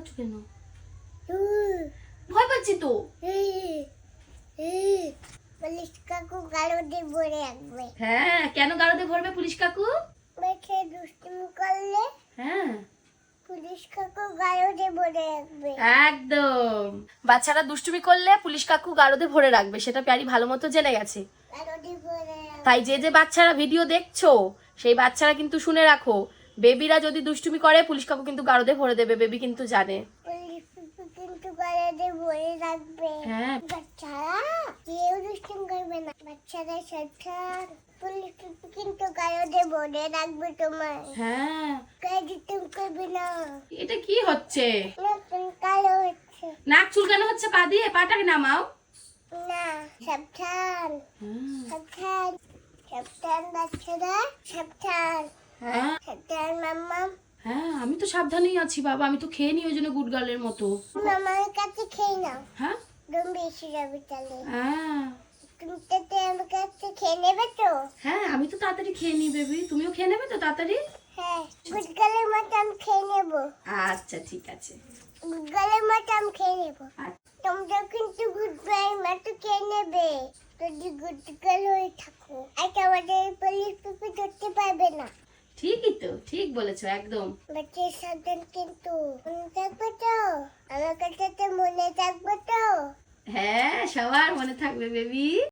পাচ্ছ কেন? ভয় পাচ্ছি তো। পুলিশ কাকু ভরে রাখবে হ্যাঁ কেন গাড়োতে ভরবে পুলিশ কাকু? বেছে দুষ্টুমি করলে হ্যাঁ। পুলিশ কাকু ভরে রাখবে একদম। বাচ্চারা দুষ্টুমি করলে পুলিশ কাকু গারদে ভরে রাখবে সেটা প্যারি ভালো মতো জেনে গেছে। তাই যে যে বাচ্চারা ভিডিও দেখছ সেই বাচ্চারা কিন্তু শুনে রাখো বেবিরা যদি দুষ্টুমি করে পুলিশ কাকু কিন্তু গারদে ভরে দেবে বেবি কিন্তু জানে। হ্যাঁ। কেউ দুষ্টুমি করবে না বাচ্চারা সাবধান পুলিশ কিন্তু গালো দিয়ে ভরে রাখবে তোমার হ্যাঁ। দুষ্টুমি করবে না এটা কি হচ্ছে? নতুন কালো হচ্ছে নাক চুলকানো হচ্ছে পা দিয়ে? পাটাকে নামাও। না সাবধান। সাবধান। সাবধান বাচ্চারা সাবধান। সাবধান মাম্মা হ্যাঁ। আমি তো সাবধানেই আছি বাবা। আমি তো খেয়ে নি ওই জন্য গুড গার্লের মতো। মামার কাছে খেয়ে নাও। হ্যাঁ? তুমি বেশি যাবে তাহলে। হ্যাঁ। তুমি তো আমার কাছে খেয়ে নেবে তো? হ্যাঁ আমি তো তাড়াতাড়ি খেয়ে নি বেবি। তুমিও খেয়ে নেবে তো তাড়াতাড়ি? হ্যাঁ গুডগালের মতো আমি খেয়ে নেব। আচ্ছা ঠিক আছে। গুডগালের মতো আমি খেয়ে নেব। আচ্ছা, তোমরা কিন্তু গুড বাই মতো খেয়ে নেবে। যদি গুডগাল হয়ে থাকো আর আমাদের পুলিশ পিপি ধরতে পারবে না। ঠিকই তো ঠিক বলেছ একদম। বাচ্চা সাবধান কিন্তু মনে থাকবে তো? আমার কাছে মনে থাকবে তো? হ্যাঁ সবার মনে থাকবে বেবি।